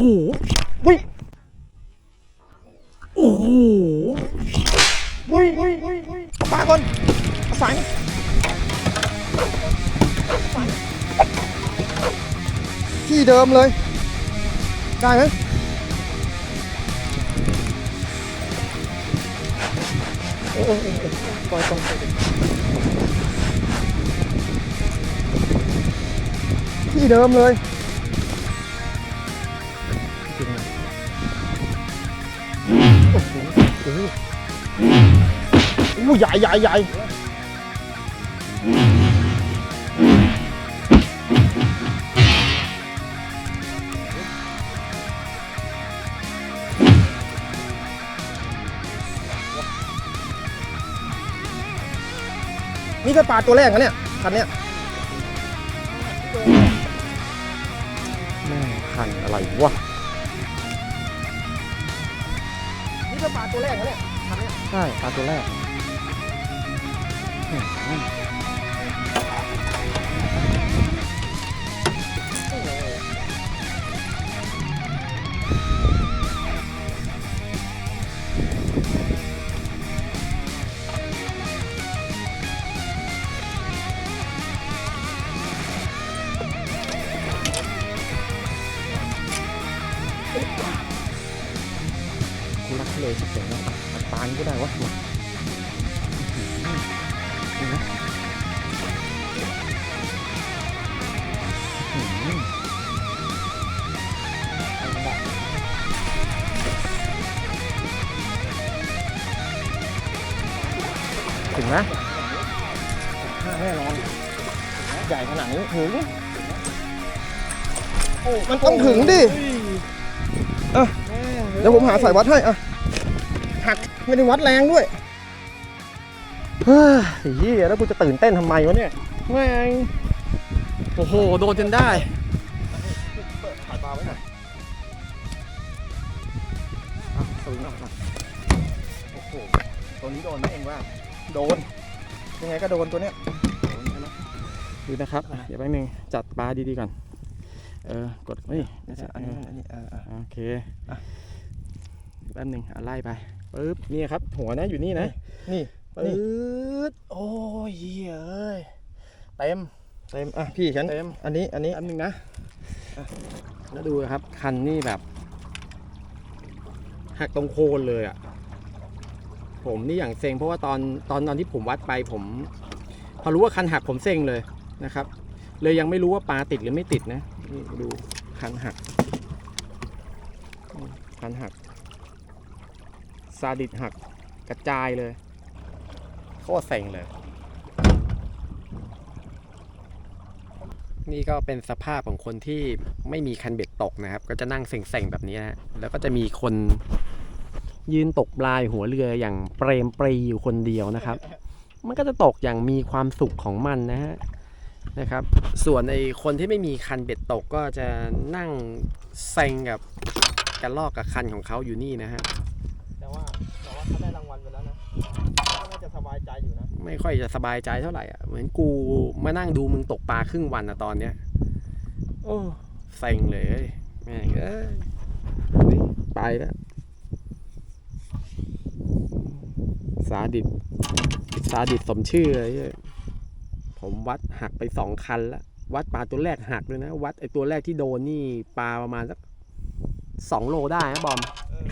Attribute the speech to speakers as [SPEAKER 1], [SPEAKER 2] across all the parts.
[SPEAKER 1] โหวิโอ้โหวิวิวิวิเอาปลาก่อนเอาสายนี่ที่เดิมเลย ได้ไหมโอ้โหโอ้โหปล่อยปล่อยปล่อยที่เดิมเลย โอ้โหโอ้โหโอ้โหใหญ่ใหญ่ใหญ่นี่ก็ปลาตัวแรกนะเนี่ยคันเนี้ยแม่คันอะไรวะ ปลาตัวแรกนะเนี่ยคันเนี่ย ใช่ปลาตัวแรก ใหญ่ขนาดนี้ถึงมันต้องถึงดิเดี๋ยวผมหาสายวัดให้อะหักไม่ได้วัดแรงด้วยเฮ้ยแล้วกูจะตื่นเต้นทำไมวะเนี่ยแม่งโอ้โห โดนจนได้ถ่ายปลาไว้หน่อยสวิงออกหน่อยโอ้โห ตัวนี้โดนไหมเองว่า โดน ยังไงก็โดนตัวเนี้ย ดูนะครับ เดี๋ยวแป๊บนึงจัดปลาดีๆก่อน เออกดเฮ้ยไม่ใช่อันนี้อันนี้อ่าโอเคแป๊บหนึ่งอะไล่ไปปึ๊บนี่ครับ หัวนะอยู่นี่นะ นี่ปึ๊ดโอ้ยเหี้ยเอ้ยเต็มเต็มอะพี่ฉันเต็มอันนี้อันนี้
[SPEAKER 2] แป๊บนึงนะอะแล้วดูครับ คันนี่แบบหักตรงโคนเลยอะ ผมนี่อย่างเซ็งเพราะว่าตอนตอนตอนที่ผมวัดไปผม พอรู้ว่าคันหักผมเซ็งเลย นะครับ เลยยังไม่รู้ว่าปลาติดหรือไม่ติดนะนี่ดูคันหักคันหักซาดิสหักกระจายเลยโคตรเซ็งเลย นี่ก็เป็นสภาพของคนที่ไม่มีคันเบ็ดตกนะครับ ก็จะนั่งเซ็งๆแบบนี้นะแล้วก็จะมีคนยืนตกปลายหัวเรืออย่างเปรมปรีอยู่คนเดียวนะครับ มันก็จะตกอย่างมีความสุขของมันนะฮะ นะครับ ส่วนไอ้คนที่ไม่มีคันเบ็ดตกก็จะนั่งเซ็งกับกระลอกกับคันของเขาอยู่นี่นะฮะ
[SPEAKER 1] แต่ว่าแต่ว่าเขาได้รางวัลไปแล้วนะน่าจะสบายใจอยู่นะ
[SPEAKER 2] ไม่ค่อยจะสบายใจเท่าไหร่อะเหมือนกูมานั่งดูมึงตกปลาครึ่งวันอะตอนเนี้ย โอ้เซ็งเลยเอ้ยแม่งเอ้ยนี่ไปแล้วสาดิตสาดิตสมชื่อเลยเว้ย ผมวัดหักไปสองคันแล้ววัดปลาตัวแรกหักเลยนะ วัดไอตัวแรกที่โดนนี่ปลาประมาณสักสองโลได้นะบอม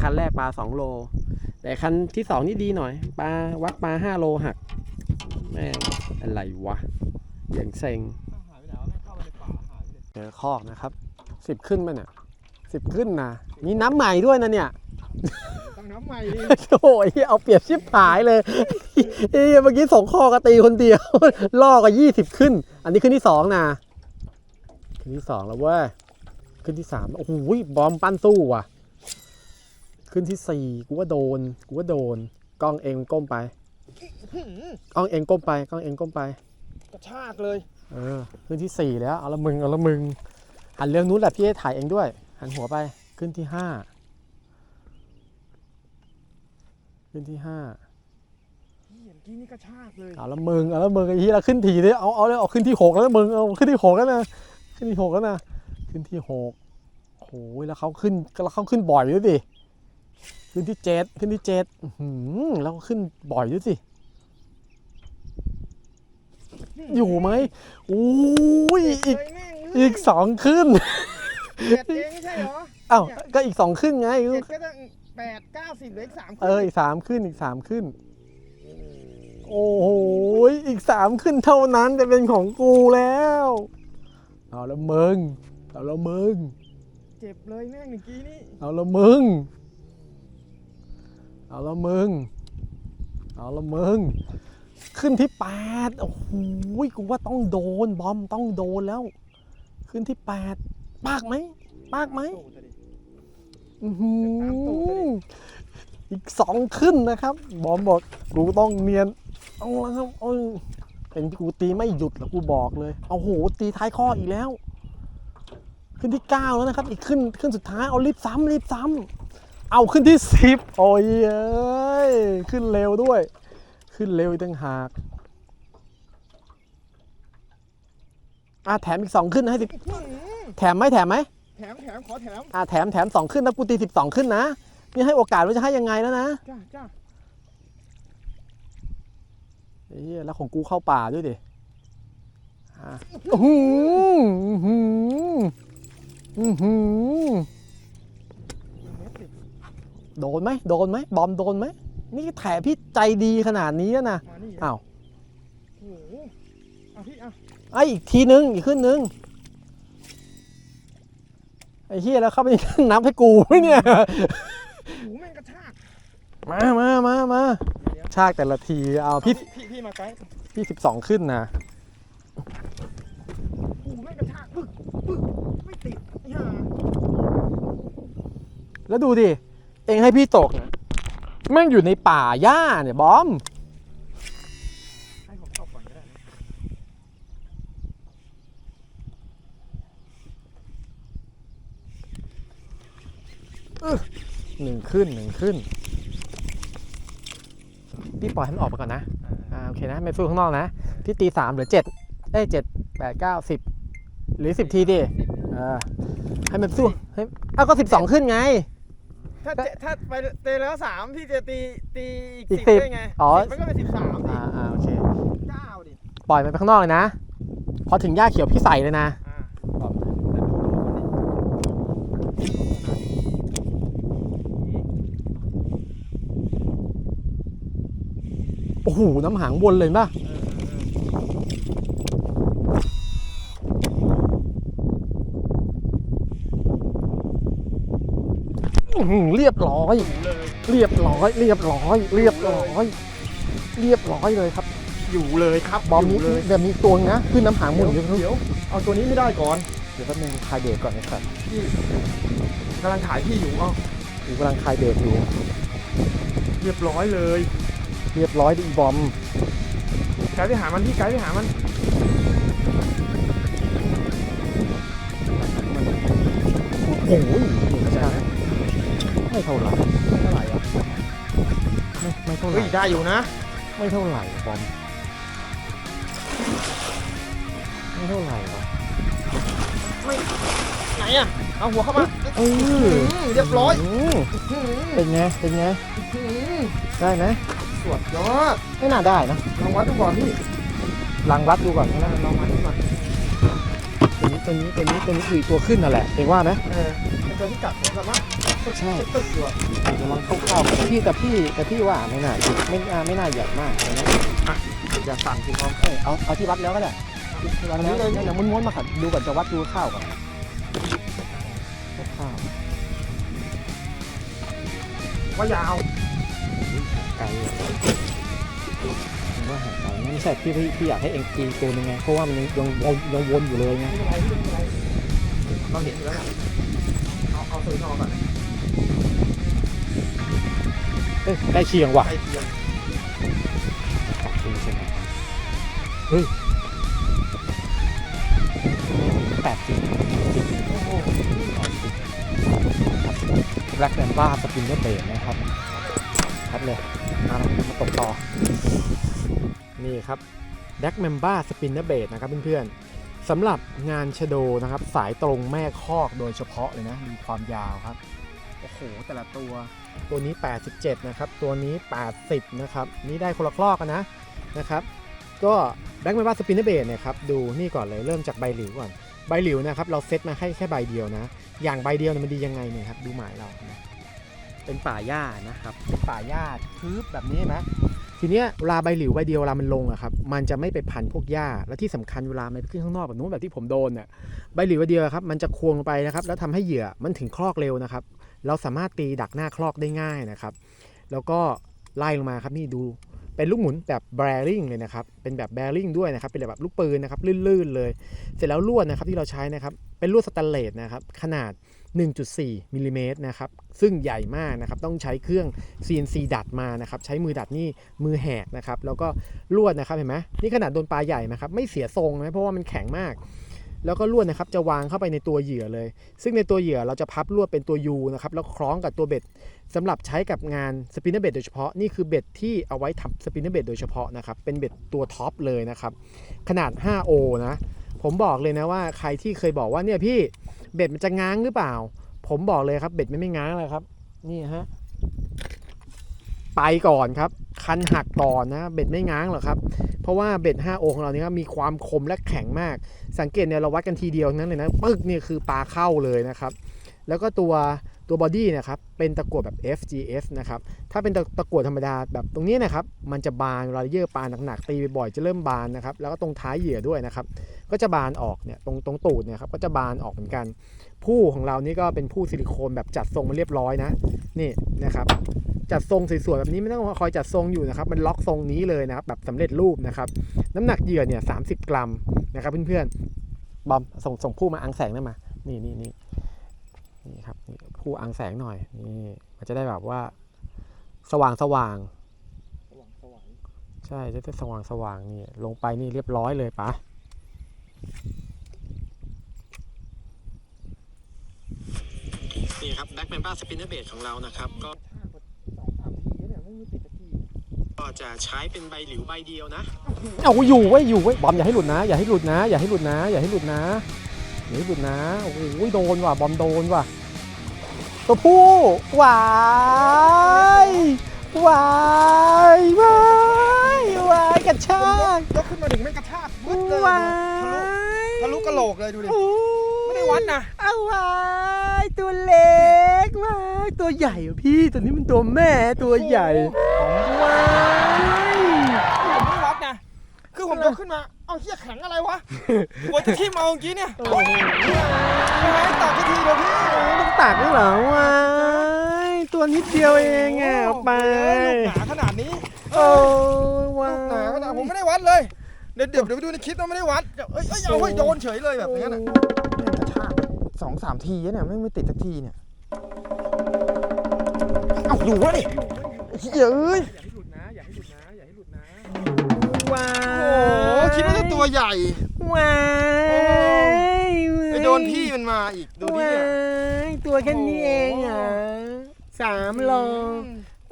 [SPEAKER 2] คันแรกปลาสองโล แต่คันที่สองนี่ดีหน่อยปลาวัดปลาห้าโลหักแม่งอะไรวะอย่างเซ็ง
[SPEAKER 1] หายไปไหนวะไม่เข้าไปในป่าหายไปเลย
[SPEAKER 2] เจอคอกนะครับสิบขึ้นมั้ยเนี่ยสิบขึ้นนะนี่น้ำใหม่ด้วยนะเนี่ย
[SPEAKER 1] ตั้ง น้ำใหม่ดิ
[SPEAKER 2] โอ้ยเอาเปรียบชิบหายเลยเอ้ยเมื่อกี้สองข้อกตีคนเดียว ล่อก็ยี่สิบขึ้น อันนี้ขึ้นที่สองนะขึ้นที่สองแล้วเว้ยขึ้นที่สามโอ้โหบอมปั้นสู้ว่ะ ขึ้นที่สี่กูว่าโดนกูว่าโดนกล้องเองก้มไปกล้องเองก้มไปกล้องเองก้มไป
[SPEAKER 1] กระชากเลย
[SPEAKER 2] เออขึ้นที่สี่แล้วเอาละมึงเอาละมึงหันเรื่องนู้นแหละพี่ให้ถ่ายเองด้วยหันหัวไปขึ้นที่ห้า ขึ้นที่ห้า
[SPEAKER 1] เมื่อกี้นี่กระชากเลย
[SPEAKER 2] เอาละมึงเอาละมึงไอ้ที่เราขึ้นทีเลยเอาเอาเลยเอาขึ้นที่หกแล้วนะมึงเอาขึ้นที่หกแล้วนะขึ้นที่หกแล้วนะขึ้นที่หกโอ้ยแล้วเขาขึ้นแล้วเขาขึ้นบ่อยด้วยสิขึ้นที่เจ็ดขึ้นที่เจ็ดอื้อหือแล้วก็ขึ้นบ่อยด้วยสิอยู่ไหมอุ้ยอีก
[SPEAKER 1] เจ็ดเลยแม่ง
[SPEAKER 2] อีกสองขึ้น
[SPEAKER 1] เจ็ดเองไม่ใช่เหรอ
[SPEAKER 2] อ้าวก็อีกสองขึ้นไง
[SPEAKER 1] เจ็ดก็ต้อง แปดเก้าสิบเหลืออีกสาม
[SPEAKER 2] เอออีกสามขึ้นอีกสามขึ้น โอ้โหอีกสามขึ้นเท่านั้นจะเป็นของกูแล้วเอาละมึงเอาละมึง
[SPEAKER 1] เจ็บเลยแม่งเมื่อกี้นี่
[SPEAKER 2] เอาละมึงเอาละมึงเอาละมึงขึ้นที่แปดโอ้โหกูว่าต้องโดนบอมต้องโดนแล้ว ขึ้นที่แปดปากไหมปากไหม
[SPEAKER 1] โอื้
[SPEAKER 2] อหืออีกสองขึ้นนะครับ บอมบอกกูต้องเนียน เอาละครับเอาเป็นกูตีไม่หยุดแล้วกูบอกเลย เอาโหตีท้ายข้ออีกแล้ว ขึ้นที่เก้าแล้วนะครับ อีกขึ้นขึ้นสุดท้าย เอารีบซ้ำรีบซ้ำเอาขึ้นที่สิบโอ้ยเอ้ยขึ้นเร็วด้วย ขึ้นเร็วอีกต่างหากอะแถมอีกสองขึ้นให้สิแถมไหมแถมไหม
[SPEAKER 1] แถมแถมขอแถม
[SPEAKER 2] อะแถมแถมสองขึ้นนะกูตีสิบสองขึ้นนะนี่ให้โอกาสว่าจะให้ยังไงแล้วนะ
[SPEAKER 1] จ้าจ้า
[SPEAKER 2] ไอ้เหี้ยแล้วของกูเข้าป่าด้วยดิอะอื้อหืออื้อหืออื้อหือ
[SPEAKER 1] เม็ดสิ
[SPEAKER 2] โดนไหมโดนไหมบอมโดนไหมนี่แถพี่ใจดีขนาดนี้แล้วนะ
[SPEAKER 1] มานี่
[SPEAKER 2] อ้าว
[SPEAKER 1] โอ้โหเอาพี่เอา
[SPEAKER 2] ไอ้อีกทีนึงอีกขึ้นนึง ไอ้เฮียแล้วเข้าไปนับให้กูไหมเนี่ย
[SPEAKER 1] โอ้โหแม่งกระชาก
[SPEAKER 2] มามามามา
[SPEAKER 1] เดี๋ยว
[SPEAKER 2] ชากแต่ละทีเอาพี่
[SPEAKER 1] พี่พี่มาไกด์
[SPEAKER 2] พี่สิบสองขึ้นนะ
[SPEAKER 1] โอ้โหแม่งกระชากปึ๊กปึ๊กไม่ติดไอ้ห่า
[SPEAKER 2] แล้วดูดิ เองให้พี่ตกนะแม่งอยู่ในป่าหญ้าเนี่ยบอม
[SPEAKER 1] ให้ผมเข้าก่อนก็ได้นะ
[SPEAKER 2] หนึ่งขึ้นหนึ่งขึ้น พี่ปล่อยให้มันออกไปก่อนนะอ่าโอเคนะไม่สู้ข้างนอกนะ พี่ตีสามหรือเจ็ดเอ้ยเจ็ดแปดเก้าสิบหรือสิบทีดิเออให้มันสู้ให้เอ้าก็สิบสองขึ้นไง
[SPEAKER 1] ถ้าเจถ้าไปเตะแล้วสามพี่จะตีตีอีก
[SPEAKER 2] อีก
[SPEAKER 1] สิบ
[SPEAKER 2] สิบ
[SPEAKER 1] ได้ไง
[SPEAKER 2] อ๋อ
[SPEAKER 1] สิบมันก็เป็นสิบสามดิ
[SPEAKER 2] อ่าอ่าโอเค
[SPEAKER 1] เก้าดิ
[SPEAKER 2] ปล่อยมันไปข้างนอกเลยนะ พอถึงหญ้าเขียวพี่ใส่เลยนะ
[SPEAKER 1] อ่า
[SPEAKER 2] ครับ
[SPEAKER 1] แต่ดูดูมันดิ
[SPEAKER 2] โอ้โหน้ำหางวนเลยป่ะอื้อหือเรียบร้อย เรียบร้อย เรียบร้อย เรียบร้อย เรียบร้อยเลยครับ
[SPEAKER 1] อยู่เลยครับ
[SPEAKER 2] บอมนี้
[SPEAKER 1] ยู่เลย
[SPEAKER 2] แบบมีตัวนะขึ้นน้ำหางหมุ
[SPEAKER 1] เดี๋
[SPEAKER 2] น
[SPEAKER 1] ยว
[SPEAKER 2] อยู่
[SPEAKER 1] เดี๋ยวเอาตัวนี้ไม่ได้ก่อน
[SPEAKER 2] เดี๋ยวแป๊บนึงคลายเบรกก่อนนะครับ
[SPEAKER 1] พี่กำลังถ่ายพี่อยู่เอา
[SPEAKER 2] กูกำลังคลายเบรกอยู่
[SPEAKER 1] เรียบร้อยเลย
[SPEAKER 2] เรียบร้อยดิอีบอม
[SPEAKER 1] ไกด์ไปหามันพี่ไกด์ไปหามัน
[SPEAKER 2] โอ้โหไม่เท่าไหร่
[SPEAKER 1] เท่าไหร่อะ
[SPEAKER 2] ไม่ไม่เท่าไห
[SPEAKER 1] เฮ้
[SPEAKER 2] ร่
[SPEAKER 1] ยได้อยู่นะ
[SPEAKER 2] ไม่เท่าไหร่บอมไม่เท่าไหร่หรอ
[SPEAKER 1] ไหนอะเอาหัวเข้ามา
[SPEAKER 2] เออ
[SPEAKER 1] อืมเรียบร้อย
[SPEAKER 2] ม
[SPEAKER 1] อืม
[SPEAKER 2] เป็นไงเป็นไง
[SPEAKER 1] อืม
[SPEAKER 2] ได้ไหม
[SPEAKER 1] ส วดยอด
[SPEAKER 2] ไม่น่าได้นะ
[SPEAKER 1] ลองวัดดูก่อนพี่
[SPEAKER 2] ลังวัดดูก่อนนะ
[SPEAKER 1] ลองวัดดูก่อน
[SPEAKER 2] ตัวนี้ตัวนี้ตัวนี้ตัวนี้คืออีกตัวขึ้นนั่นแหละเองว่าไหม
[SPEAKER 1] เออเป็นตัวที่กัดผมแบบว่า
[SPEAKER 2] ใช่
[SPEAKER 1] ตึ๊ดตัว
[SPEAKER 2] กำลังเข้าๆพี่แต่พี่แต่พี่ว่าไม่น่าไม่น่าไม่น่าใหญ่มากนะ
[SPEAKER 1] อย่าสั่นสิครับ
[SPEAKER 2] เอ้ยเอาเอาที่วัดแล้วก็ได้ที่วัดแล้วเดี๋ยวม้วนๆมาขัดดูก่อนจะวัดดูข้าวก่อนข้าว
[SPEAKER 1] ว่ายาว
[SPEAKER 2] ไกลผมว่าหาไกลไม่ใช่พี่พี่พี่อยากให้เองตีตัวนึงไงเพราะว่ามันยังยังยังยังวนอยู่เลยไง
[SPEAKER 1] ไม่เป็นไรพี่ไม่เป็นไรเราเห็นอยู่แล้วนะเอาเอาตัวนี้ออกก่อน
[SPEAKER 2] เอ้ยใกล้เคียงว่ะ
[SPEAKER 1] ใกล้เคียง
[SPEAKER 2] กัดจริงใช่ไหมเฮ้ยแปดจริงจริง
[SPEAKER 1] โอ้โห
[SPEAKER 2] แบล็กแมนบ้าสปินเนอร์เบรนะครับคัดเลย มามาตกต่อ นี่ครับแบ็กแมมบ้าสปินเนอร์เบรนะครับเพื่อนๆสำหรับงานชโดนะครับ สายตรงแม่คอกโดยเฉพาะเลยนะ มีความยาวครับ โอ้โห แต่ละตัว ตัวนี้ 87 นะครับ ตัวนี้ 80 นะครับ นี่ได้คนละคลอกกันนะนะครับ ก็แบงค์ไม่ว่าสปินเนอร์เบดเนี่ยครับ ดูนี่ก่อนเลยเริ่มจากใบหลิวก่อน ใบหลิวนะครับ เราเซตมาให้แค่ใบเดียวนะ อย่างใบเดียวเนี่ยมันดียังไงเนี่ยครับ ดูหมายเรานะ
[SPEAKER 3] เป็นป่าหญ้านะครับ
[SPEAKER 2] เป็นป่าหญ้าทึบแบบนี้นไหมทีเนี้ยเวลาใบหลิวใบเดียวเวลามันลงอะครับมันจะไม่ไปพันพวกหญ้าและที่สำคัญเวลามันขึ้นข้างนอกแบบนู้นแบบที่ผมโดนเนี่ยใบหลิวใบเดียวครับมันจะควงลงไปนะครับ แล้วทำให้เหยื่อมันถึงคลอกเร็วนะครับ เราสามารถตีดักหน้าคลอกได้ง่ายนะครับ แล้วก็ไล่ลงมาครับนี่ดูเป็นลูกหมุนแบบแบริ่งเลยนะครับเป็นแบบแบริ่งด้วยนะครับเป็นแบบลูกปืนนะครับลื่นๆเลย เสร็จแล้วลวดนะครับที่เราใช้นะครับเป็นลวดสแตนเลสนะครับขนาด 1.4มิลลิเมตรนะครับซึ่งใหญ่มากนะครับต้องใช้เครื่อง CNC ดัดมานะครับใช้มือดัดนี่มือแหกนะครับแล้วก็ลวดนะครับเห็นไหมนี่ขนาดโดนปลาใหญ่นะครับไม่เสียทรงนะเพราะว่ามันแข็งมาก แล้วก็ลวดนะครับจะวางเข้าไปในตัวเหยื่อเลย ซึ่งในตัวเหยื่อเราจะพับลวดเป็นตัว U นะครับแล้วคล้องกับตัวเบ็ดสำหรับใช้กับงานสปินเนอร์เบ็ดโดยเฉพาะนี่คือเบ็ดที่เอาไว้ทำสปินเนอร์เบ็ดโดยเฉพาะนะครับเป็นเบ็ดตัวท็อปเลยนะครับขนาด 5O นะผมบอกเลยนะว่าใครที่เคยบอกว่าเนี่ยพี่ เบ็ดมันจะง้างหรือเปล่า ผมบอกเลยครับ เบ็ดไม่ไม่ง้างเลยครับ นี่ฮะไปก่อนครับ คันหักก่อนนะเบ็ดไม่ง้างหรอกครับ เพราะว่าเบ็ด5โอของเราเนี่ยครับมีความคมและแข็งมาก สังเกตเนี่ยเราวัดกันทีเดียวทั้งนั้นเลยนะปึ๊กเนี่ยคือปลาเข้าเลยนะครับ แล้วก็ตัว ตัวบอดี้นะครับเป็นตะกั่วแบบ FGS นะครับถ้าเป็นตะตะกั่วธรรมดาแบบตรงนี้นะครับมันจะบานเวลาเยื่อปลาหนักๆตีบ่อยๆจะเริ่มบานนะครับแล้วก็ตรงท้ายเหยื่อด้วยนะครับก็จะบานออกเนี่ยตรงตรงตูดเนี่ยครับก็จะบานออกเหมือนกัน ผู้ของเรานี่ก็เป็นผู้ซิลิโคนแบบจัดทรงมาเรียบร้อยนะนี่นะครับจัดทรงสวยๆแบบนี้ไม่ต้องคอยจัดทรงอยู่นะครับมันล็อกทรงนี้เลยนะครับแบบสำเร็จรูปนะครับน้ำหนักเหยื่อเนี่ยสากรัมนะครับเพื่อนๆบอมส่งส่งผู้มาอังแสงได้มานี่นี่นี่นี่ครับ นี่ผู้อังแสงหน่อย นี่มันจะได้แบบว่า สว่างสว่างใช่จะได้สว่างสว่างนี่ลงไปนี่เรียบร้อยเลยปะนี่ครับแบ็คแมนบ้าสปินเนอร์เบดของเรานะครับ ก็ก็จะใช้เป็นใบหลิวใบเดียวนะ เอาอยู่ไว้ยอยู่ไว้ยบอมอย่าให้หลุดนะ อย่าให้หลุดนะ อย่าให้หลุดนะ อย่าให้หลุดนะ อย่าให้หลุดนะ โอ้โหโดนว่ะบอมโดนว่ะ ตัวผู้หวายวายวายวายกระชาก
[SPEAKER 1] ยกขึ้นมาถึงไม่กระชากบึ๊ดเลย
[SPEAKER 2] ว้า
[SPEAKER 1] ทะลุ
[SPEAKER 2] ย
[SPEAKER 1] ทะลุกระโหลกเลยดูดิ
[SPEAKER 2] โอ้
[SPEAKER 1] ไม่ได้วัดนะ
[SPEAKER 2] เอาวายตัวเล็กมากตัวใหญ่อะพี่ตัวนี้มันตัวแม่ตัวใหญ่ว้าย
[SPEAKER 1] ผมไม่ได้วัดนะ คือผมยกขึ้นมา เอาเฮียแข็งอะไรวะกลัวจะทิ่มเอาเมื่อกี้เนี่ย
[SPEAKER 2] โอ้โห
[SPEAKER 1] ทำไมตอบทีเดียวพี่
[SPEAKER 2] ต้องตักด้วยเหรอวายตัวนิดเดียวเองอะเอาไป
[SPEAKER 1] ลูกหนาขนาดนี้
[SPEAKER 2] โอ้ว้า
[SPEAKER 1] ลูกหนา
[SPEAKER 2] ว
[SPEAKER 1] ขนาดผมไม่ได้วัดเลย เดี๋ยวเดี๋ยวเดี๋ยวไปดูในคลิปว่าไม่ได้วัดเดี๋ยวเอ้ยเอ้ยเอาเฮ้ยโดนเฉยเลยแบบนี้น่ะกระชากสองสามทีเนี่ยไม่ไม่ติดสักทีเนี่ยเอาอยู่วะดิเฮ้ยเอ้ย
[SPEAKER 2] อย่าให้หลุดนะอย่าให้หลุดนะอย่าให้หลุดนะว้า
[SPEAKER 1] โอ้โห คิดว่าจะตัวใหญ่
[SPEAKER 2] ว้าย
[SPEAKER 1] ไปโดนพี่มันมาอีก ดูดิเนี่ย
[SPEAKER 2] ว้ายตัวแค่นี้เองเหรอสามโล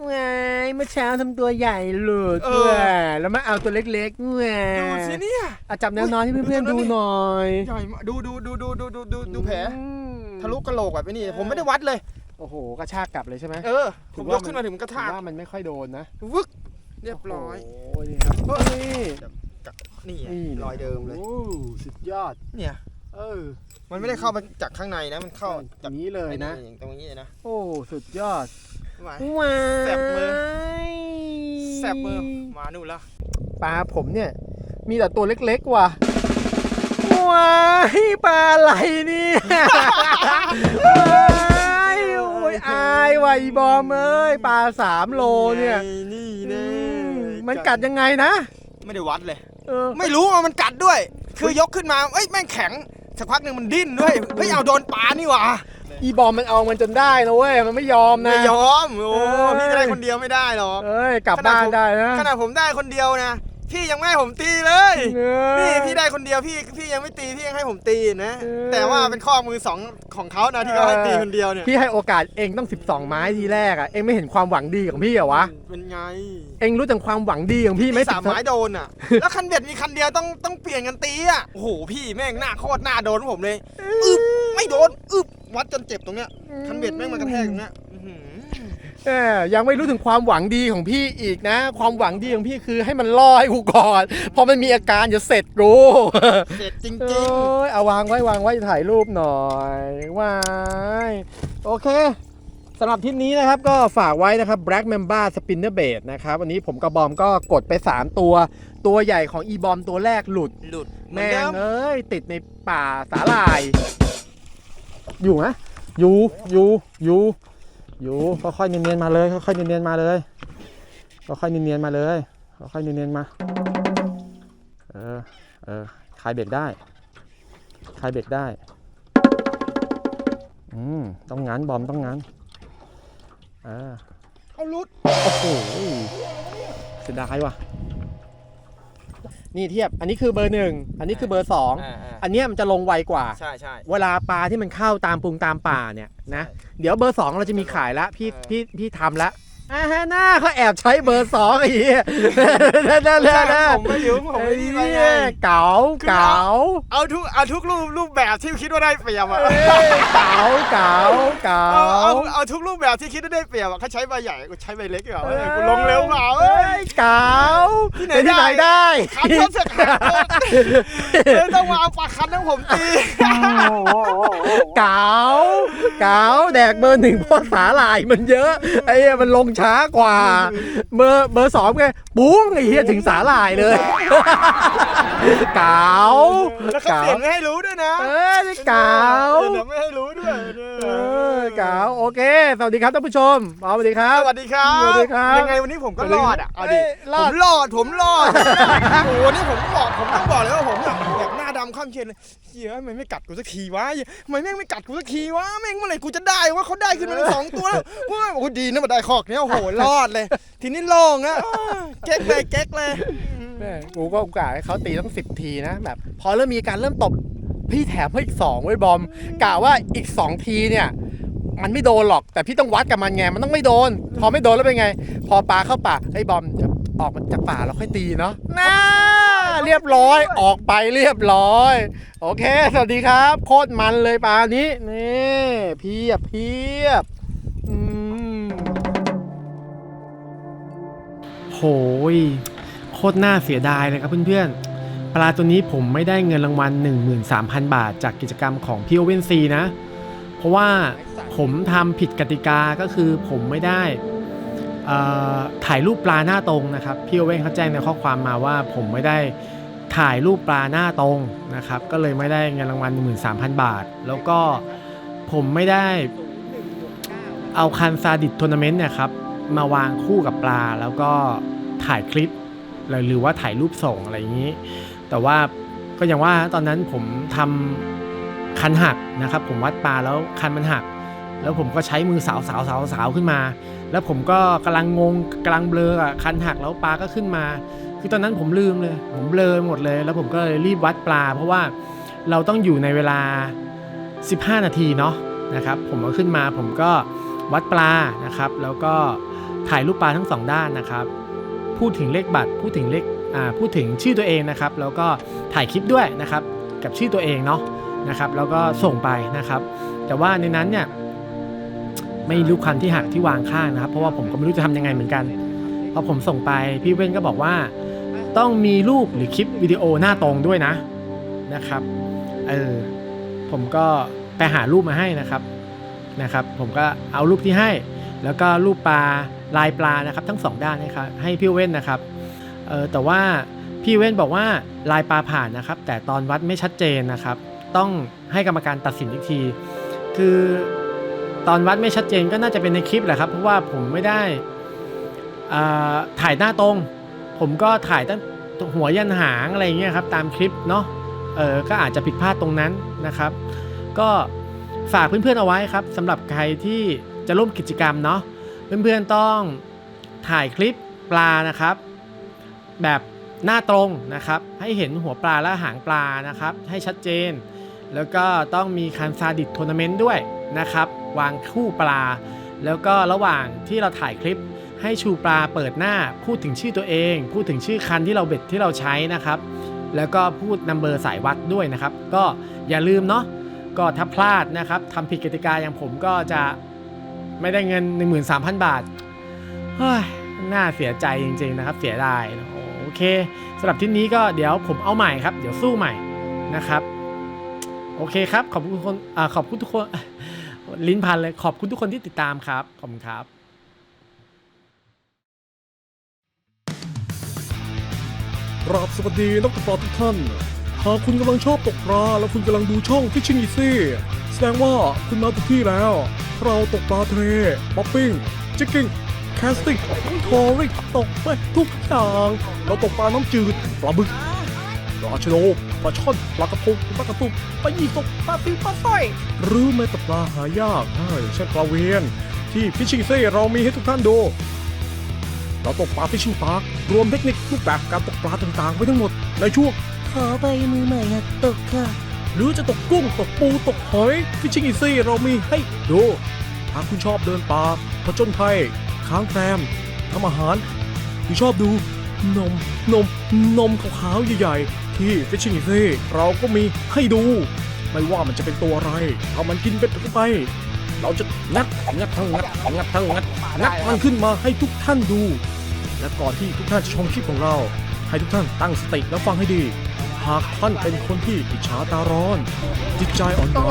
[SPEAKER 2] ว้ายเมื่อเช้าทำตัวใหญ่หลุด
[SPEAKER 1] เออ
[SPEAKER 2] ว้ายแล้วมาเอาตัวเล็กๆว้าย
[SPEAKER 1] ดูสิเนี่ย
[SPEAKER 2] อะจับแนวนอนให้เพื่อนๆ
[SPEAKER 1] ดู
[SPEAKER 2] ดู
[SPEAKER 1] ดิ
[SPEAKER 2] หน่อย
[SPEAKER 1] ใหญ่มากดูดูดูดูดูดูดูดูแผล
[SPEAKER 2] อืม
[SPEAKER 1] ทะลุกระโหลกแบบนี้ผมไม่ได้วัดเลย
[SPEAKER 2] โอ้โหกระชากกลับเลยใช่ไหม
[SPEAKER 1] เออ
[SPEAKER 2] ถื
[SPEAKER 1] ผ
[SPEAKER 2] อ
[SPEAKER 1] ม
[SPEAKER 2] ว่าย
[SPEAKER 1] กขึ้นมาถึงมันกระ
[SPEAKER 2] ถื
[SPEAKER 1] ทา
[SPEAKER 2] อกว่ามันไม่ค่อยโดนนะ
[SPEAKER 1] วึกเรียบร้อย
[SPEAKER 2] โอ้ยนี่ครับนี่
[SPEAKER 1] นี่ไง
[SPEAKER 2] นี่
[SPEAKER 1] รอยเดิมเลย
[SPEAKER 2] โอ้สุดยอด
[SPEAKER 1] เนี่ย
[SPEAKER 2] เออ
[SPEAKER 1] มันไม่ได้เข้ามาจากข้างในนะ มันเข้า
[SPEAKER 2] อ
[SPEAKER 1] จาก
[SPEAKER 2] ย่างนี้เลยนะ
[SPEAKER 1] ไอ้ตรงนี้เลยนะ
[SPEAKER 2] โอ้สุดยอด
[SPEAKER 1] ไหว
[SPEAKER 2] ว้าย
[SPEAKER 1] แสบมือ แสบมือมานู่นแล้ว
[SPEAKER 2] ปลาผมเนี่ย มีแต่ตัวเล็กๆว่ะว้ายปลาอะไรเนี่ยว้ายโอ้ยอายว่ะอีบอมเอ้ยปลาสามโลเนี่ย
[SPEAKER 1] นี่
[SPEAKER 2] อื
[SPEAKER 1] แน่
[SPEAKER 2] มมันกัดยังไงนะ
[SPEAKER 1] ไม่ได้วัดเลย
[SPEAKER 2] เออ
[SPEAKER 1] ไม่รู้ว่ามันกัดด้วย คือยกขึ้นมาเอ้ยแม่งแข็งสักพักหนึ่งมันดิ้นด้วยเฮ้ยเอาโดนปลานี่หว่า
[SPEAKER 2] อีบอมมันเอามันจนได้นะเว้ยมันไม่ยอมนะ
[SPEAKER 1] ไม่ยอมโอ้
[SPEAKER 2] เอ้ย
[SPEAKER 1] พี่จะได้คนเดียวไม่ได้หรอก
[SPEAKER 2] เอ้ยกลับบ้านได้นะ
[SPEAKER 1] ขนาดผมได้คนเดียวนะ พี่ยังไม่ให้ผมตีเลยนี่พี่ได้คนเดียวพี่พี่ยังไม่ตีพี่ยังให้ผมตีนะ
[SPEAKER 2] เออ
[SPEAKER 1] แต่ว่าเป็นข้อมือสองของเขานะที่เขาให้ตีคนเดียวเนี่ย
[SPEAKER 2] พี่ให้โอกาสเองต้อง 12 ไม้ทีแรกอะเองไม่เห็นความหวังดีของพี่เหรอวะ
[SPEAKER 1] เป็นไง
[SPEAKER 2] เองรู้จักความหวังดีของพี่ไหม
[SPEAKER 1] สามไม้โดนอะ แล้วคันเบ็ดมีคันเดียวต้องต้องเปลี่ยนกันตีอะโอ้โหพี่แม่งหน้าโคตรหน้าโดนผมเลยอึบไม่โดนอึบวัดจนเจ็บตรงเนี้ยคันเบ็ดแม่งมากระแทกตรงเนี้ย อื้อหือ
[SPEAKER 2] เออยังไม่รู้ถึงความหวังดีของพี่อีกนะ ความหวังดีของพี่คือให้มันล่อให้กูก่อนพอมันมีอาการจะเสร็จกู
[SPEAKER 1] เจ็บจริง
[SPEAKER 2] เอ้ยเอาวางไว้วางไว้ถ่ายรูปหน่อยวายโอเคสำหรับทริปนี้นะครับก็ฝากไว้นะครับ Black Mamba Spinner Bait นะครับวันนี้ผมกับบอมก็กดไป 3 ตัว ตัวใหญ่ของอีบอมตัวแรกหลุด
[SPEAKER 1] ๆหลุดเหมือน
[SPEAKER 2] แม่
[SPEAKER 1] เดิ
[SPEAKER 2] ง
[SPEAKER 1] ม
[SPEAKER 2] เอ้ย ติดในป่าสาลาย อยู่ไหมอยู่อยู่อยู่ อยู่ค่อยๆเนียนๆมาเลยค่อยๆเนียนๆมาเลยค่อยๆเนียนๆมาเลยค่อยๆเนียนๆมาเออเออคลายเบรกได้คลายเบรกได้อืมต้องงั้นบอมต้องงั้นเออ
[SPEAKER 1] เอาหลุด
[SPEAKER 2] โอ้โหเสียดายว่ะ นี่เทียบ อันนี้คือเบอร์หนึ่ง อันนี้คือเบอร์สองอันเนี้ยมันจะลงไวกว่า
[SPEAKER 1] ใช่ใช่
[SPEAKER 2] เวลาปลาที่มันเข้าตามปุงตามป่าเนี่ยนะ เดี๋ยวเบอร์สองเราจะมีขายละพี่
[SPEAKER 1] เออ
[SPEAKER 2] พี่พี่ทำละ อ่าฮะหน้าเขาแอบใช้เบอร์สองไอ้เหี้ยนั่นนั่น
[SPEAKER 1] ใช่
[SPEAKER 2] นั่น
[SPEAKER 1] ผมไม่ยืมผมไม่นี่ไปไง
[SPEAKER 2] เก๋าเก๋า
[SPEAKER 1] เอาทุกเอาทุกรูปรูปแบบที่คิดว่าได้เปรียบอะ
[SPEAKER 2] เอ้ยเก๋าเก๋าเก๋า
[SPEAKER 1] เอาเอาเอาทุกรูปแบบที่คิดว่าได้เปรียบอะเขาใช้ใบใหญ่กูใช้ใบเล็กดีกว่าเออกูลงเร็วกว่าเอ้
[SPEAKER 2] เอ้
[SPEAKER 1] ย
[SPEAKER 2] ยเก๋า
[SPEAKER 1] ที่ไหน
[SPEAKER 2] เป็นที่ไหน
[SPEAKER 1] ได้
[SPEAKER 2] ได้
[SPEAKER 1] คันเขาเสือกหักหมดเลยต้องมาเอาปากคันทั้งผมตี
[SPEAKER 2] เก๋าเก๋าแดกเบอร์หนึ่งเพราะสาหร่ายมันเยอะไอ้เหี้ยมันลงช้ากว่า เบอร์เบอร์สองไงปุ้งไอ้เหี้ยถึงสาหร่ายเลยเก๋า
[SPEAKER 1] แล้วเขา
[SPEAKER 2] เก๋า
[SPEAKER 1] เปลี่ยนไม่ให้รู้ด้วยนะ
[SPEAKER 2] เอ้ยเก๋า
[SPEAKER 1] เดี๋ยวไม่ให้รู้ด้วยเนี่ย
[SPEAKER 2] เออเก๋าโอเค สวัสดีครับท่านผู้ชมอ๋อสวัสดีครับ
[SPEAKER 1] สวัสดีครับ
[SPEAKER 2] สวัสดีครับ
[SPEAKER 1] ยังไงวันนี้ผมก็รอดอะเอาดิ
[SPEAKER 2] เอ้ยร
[SPEAKER 1] ผ
[SPEAKER 2] อด
[SPEAKER 1] มรอดผมรอดโอ้โหนี่ผมบอกผมต้องบอกเลยว่าผมแบบแบบหน้าดำข้ามเชียนเลยเฮียทำไมไม่กัดกูสักทีวะทำไมแม่งไม่กัดกูสักทีวะแม่งเมื่อไหร่กูจะได้วะเขาได้ขึ้นมาทั้งสองตัวแล้วว้าโอ้โหดีนะมาได้คอกเนี้ยโอ้โหรอดเลย ทีนี้โล่งนะอ้าวเก๊กเลยเก๊กเลย
[SPEAKER 2] แม่กูก็โอกาสให้เขาตีตั้งสิบทีนะแบบ พอเริ่มมีการเริ่มตบพี่แถมให้อีกสองไว้ยบอมกะว่าอีกสองทีเนี่ยมันไม่โดนหรอกแต่พี่ต้องวัดกับมันไงมันต้องไม่โดน พอไม่โดนแล้วเป็นไง พอปลาเข้าป่าไอ้ยบอมเดี๋ยวออกมาจากป่าแล้วค่อยตีเนาะน่า เรียบร้อย ออกไปเรียบร้อย โอเค สวัสดีครับ โคตรมันเลยปลานี้ นี่เพียบเพียบโหยโคตรน่าเสียดายเลยครับเพื่อนๆ ปลาตัวนี้ผมไม่ได้เงินรางวัล 13,000 บาท จากกิจกรรมของพี่โอเวนซีนะ เพราะว่าผมทำผิดกติกาก็คือผมไม่ได้ ถ่ายรูปปลาหน้าตรงนะครับพี่โอเว่นเขาแจ้งในข้อความมาว่าผมไม่ได้ถ่ายรูปปลาหน้าตรงนะครับก็เลยไม่ได้เงินรางวัล13,000 บาท แล้วก็ผมไม่ได้เอาคันซาดิสทัวร์นาเมนต์เนี่ยครับมาวางคู่กับปลาแล้วก็ถ่ายคลิปหรือว่าถ่ายรูปส่งอะไรอย่างนี้ แต่ว่าก็อย่างว่าตอนนั้นผมทำคันหักนะครับ ผมวัดปลาแล้วคันมันหัก แล้วผมก็ใช้มือสาวสาวสาวสาวขึ้นมา แล้วผมก็กำลังงงกำลังเบลออะคันหักแล้วปลาก็ขึ้นมา คือตอนนั้นผมลืมเลย ผมเบลอหมดเลย แล้วผมก็เลยรีบวัดปลา เพราะว่าเราต้องอยู่ในเวลา 15 นาทีเนาะนะครับ ผมเอาขึ้นมาผมก็วัดปลานะครับ แล้วก็ถ่ายรูปปลาทั้งสองด้านนะครับ พูดถึงเลขบัตร พูดถึงเลขอ่าพูดถึงชื่อตัวเองนะครับ แล้วก็ถ่ายคลิปด้วยนะครับ กับชื่อตัวเองเนาะนะครับ แล้วก็ส่งไปนะครับ แต่ว่าในนั้นเนี่ย ไม่รู้คันที่หักที่วางข้างนะครับ เพราะว่าผมก็ไม่รู้จะทำยังไงเหมือนกันพอผมส่งไปพี่เว้นก็บอกว่า ต้องมีรูปหรือคลิปวิดีโอหน้าตรงด้วยนะนะครับเออผมก็ไปหารูปมาให้นะครับนะครับ ผมก็เอารูปที่ให้ แล้วก็รูปปลาลายปลานะครับ ทั้งสองด้านนะครับให้พี่เว้นนะครับเออแต่ว่าพี่เว้นบอกว่าลายปลาผ่านนะครับ แต่ตอนวัดไม่ชัดเจนนะครับ ต้องให้กรรมการตัดสินอีกที คือ ตอนวัดไม่ชัดเจนก็น่าจะเป็นในคลิปแหละครับ เพราะว่าผมไม่ได้ถ่ายหน้าตรง ผมก็ถ่ายตั้งหัวยันหางอะไรอย่างเงี้ยครับตามคลิปเนาะเออก็อาจจะผิดพลาดตรงนั้นนะครับ ก็ฝากเพื่อนๆเอาไว้ครับสำหรับใครที่จะร่วมกิจกรรมเนาะเพื่อนๆต้องถ่ายคลิปปลานะครับ แบบหน้าตรงนะครับ ให้เห็นหัวปลาและหางปลานะครับ ให้ชัดเจน แล้วก็ต้องมีคันซาดิสทัวร์นาเมนต์ด้วย นะครับ วางคู่ปลา แล้วก็ระหว่างที่เราถ่ายคลิปให้ชูปลาเปิดหน้าพูดถึงชื่อตัวเอง พูดถึงชื่อคันที่เราเบ็ดที่เราใช้นะครับ แล้วก็พูดนัมเบอร์สายวัดด้วยนะครับ ก็อย่าลืมเนาะก็ถ้าพลาดนะครับทำผิดกติกาอย่างผมก็จะไม่ได้เงิน 13,000 บาทเฮ้ยน่าเสียใจจริง ๆ นะครับ เสียดายโอเคสำหรับที่นี้ก็เดี๋ยวผมเอาใหม่ครับ เดี๋ยวสู้ใหม่นะครับ โอเคครับ ขอบคุณทุกคนอ่าขอบคุณทุกคน ลิ้นพันเลย ขอบคุณทุกคนที่ติดตามครับ ขอบคุณครับ
[SPEAKER 4] กราบสวัสดีนักตกปลาทุกท่าน หากคุณกำลังชอบตกปลาและคุณกำลังดูช่อง Fishing Easy แสดงว่าคุณมาถูกที่แล้ว เราตกปลาทะเลป๊อปปิ้งจิกกิ้งแคสติ้งทอริกตกไปทุกอย่าง เราตกปลาน้ำจืดปลาบึก ปลาชะโดปลาช่อนปลากระพงปลากระตุกปลายี่สกปลาซิวปลาสร้อยหรือแม้แต่ปลาหายากอ่าอย่างเช่นปลาเวียน ที่ Fishing Easy เรามีให้ทุกท่านดูเราตกปลาฟิชชิงพาร์ครวมเทคนิครูปแบบการตกปลาต่างๆไว้ทั้งหมดในช่วง
[SPEAKER 5] ขอใบมือใหม่หัดตกค่ะ
[SPEAKER 4] หรือจะตกกุ้งตกปูตกหอยฟิชชิงอีซี่เรามีให้ดูหากคุณชอบเดินป่าผจญภัยค้างแครมทำอาหารหรือชอบดูนมนมนมขาวๆใหญ่ๆ ที่ฟิชชิงอีซี่เราก็มีให้ดู ไม่ว่ามันจะเป็นตัวอะไรเอามันกินเป็นไป เราจะงัดงัดทั้งงัดงัดทั้งงัดงัดมันขึ้นมาให้ทุกท่านดู และก่อนที่ทุกท่านจะชมคลิปของเรา ให้ทุกท่านตั้งสติและฟังให้ดี หากท่านเป็นคนที่อิจฉาตาร้อน จิตใจอ่อนไหว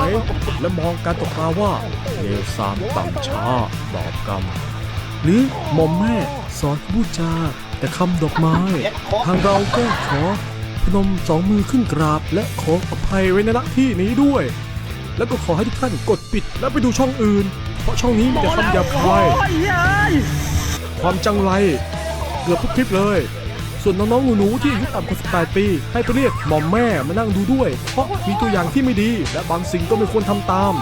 [SPEAKER 4] และมองการตกปลาว่าเลวทรามต่ำช้าบอบกรรมหรือหม่อมแม่สอนพูดจาแต่คำดอกไม้ ทางเราก็ขอ พนมสองมือขึ้นกราบ และขออภัยไว้ในณที่นี้ด้วย แล้วก็ขอให้ทุกท่านกดปิดและไปดูช่องอื่น เพราะช่องนี้มีแต่คำหยาบคายความจังไรเกือบทุกคลิปเลย ส่วนน้องๆหนูๆที่อายุต่ำกว่า18 ปี ให้ไปเรียกหมอมแม่มานั่งดูด้วย เพราะมีตัวอย่างที่ไม่ดีและบางสิ่งก็ไม่ควรทำตาม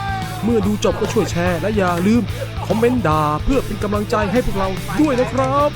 [SPEAKER 4] เมื่อดูจบก็ช่วยแชร์และอย่าลืมคอมเมนต์ด่าเพื่อเป็นกำลังใจให้พวกเราด้วยนะครับ